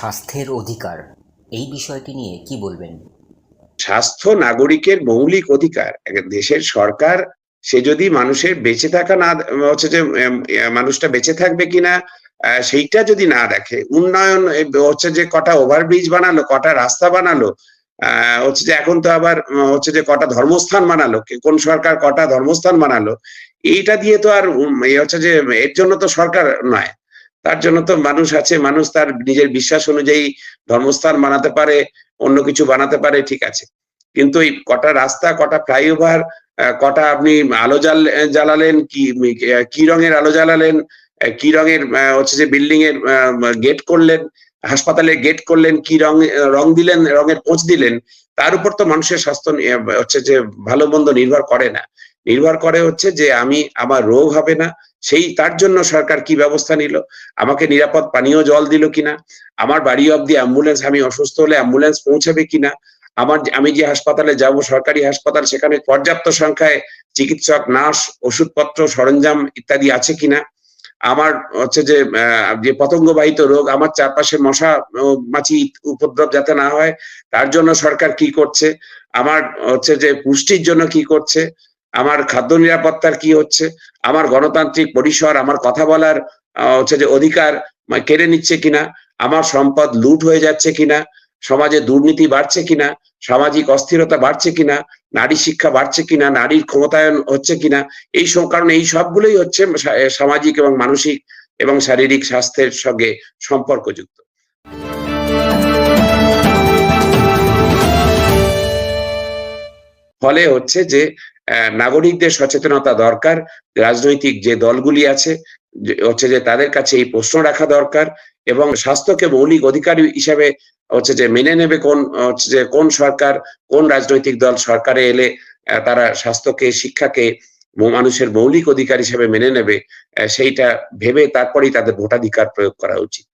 স্বাস্থ্যের অধিকার? এই বিষয়টি নিয়ে কি বলবেন? স্বাস্থ্য নাগরিকের মৌলিক অধিকার। দেশের সরকার, সে যদি মানুষের বেঁচে থাকা না, হচ্ছে যে মানুষটা বেঁচে থাকবে কিনা সেইটা যদি না দেখে, উন্নয়ন হচ্ছে যে, কটা ওভারব্রিজ বানালো, কটা রাস্তা বানালো হচ্ছে যে, এখন তো আবার হচ্ছে যে, কটা ধর্মস্থান বানালো কোন সরকার কটা ধর্মস্থান বানালো, এইটা দিয়ে তো আর হচ্ছে যে, এর জন্য তো সরকার নয়। তার জন্য তো মানুষ আছে, মানুষ তার নিজের বিশ্বাস অনুযায়ী ধর্মস্থান বানাতে পারে, অন্য কিছু বানাতে পারে, ঠিক আছে। কিন্তু এই কটা রাস্তা, কটা ফ্লাইওভার কটা আপনি আলো জ্বাল জ্বালালেন, কি কি রঙের আলো জ্বালালেন কি রঙের হচ্ছে যে বিল্ডিং এর গেট করলেন হাসপাতালে গেট করলেন, কি রং রং দিলেন, রঙের পোঁচ দিলেন, তার উপর তো মানুষের স্বাস্থ্য হচ্ছে যে ভালো মন্দ নির্ভর করে না। নির্ভর করে হচ্ছে যে আমি, আমার রোগ হবে না সেই, তার জন্য সরকার কি ব্যবস্থা নিল? আমাকে নিরাপদ পানীয় জল দিল কিনা? আমার বাড়ি অব্দি অ্যাম্বুলেন্স আমি অসুস্থ হলে অ্যাম্বুলেন্স পৌঁছাবে কিনা? আমার আমি যে হাসপাতালে যাব, সরকারি হাসপাতাল, সেখানে পর্যাপ্ত সংখ্যায় চিকিৎসক, নার্স, ওষুধপত্র, সরঞ্জাম ইত্যাদি আছে কিনা? আমার হচ্ছে যে যে পতঙ্গবাহিত রোগ, আমার চারপাশে মশা মাছি উপদ্রব যাতে না হয়, তার জন্য সরকার কি করছে? আমার হচ্ছে যে পুষ্টির জন্য কি করছে? আমার খাদ্য নিরাপত্তার কি হচ্ছে? আমার গণতান্ত্রিক পরিসর, আমার কথা বলার হচ্ছে যে অধিকার কেড়ে নিচ্ছে কিনা? আমার সম্পদ লুট হয়ে যাচ্ছে কিনা? সমাজে দুর্নীতি বাড়ছে কিনা? সামাজিক অস্থিরতা বাড়ছে কিনা? নারী শিক্ষা বাড়ছে কিনা? নারীর ক্ষমতায়ন হচ্ছে কিনা? এই সব কারণে এই সবগুলোই হচ্ছে সামাজিক এবং মানসিক এবং শারীরিক স্বাস্থ্যের সঙ্গে সম্পর্কযুক্ত। ফলে হচ্ছে যে নাগরিকদের সচেতনতা দরকার, রাজনৈতিক যে দলগুলি আছে হচ্ছে যে তাদের কাছে এই প্রশ্ন রাখা দরকার এবং স্বাস্থ্যকে মৌলিক অধিকার হিসাবে হচ্ছে যে মেনে নেবে কোন, হচ্ছে যে কোন সরকার, কোন রাজনৈতিক দল সরকারে এলে তারা স্বাস্থ্যকে, শিক্ষাকে মানুষের মৌলিক অধিকার হিসেবে মেনে নেবে সেইটা ভেবে তারপরেই তাদের ভোটাধিকার প্রয়োগ করা উচিত।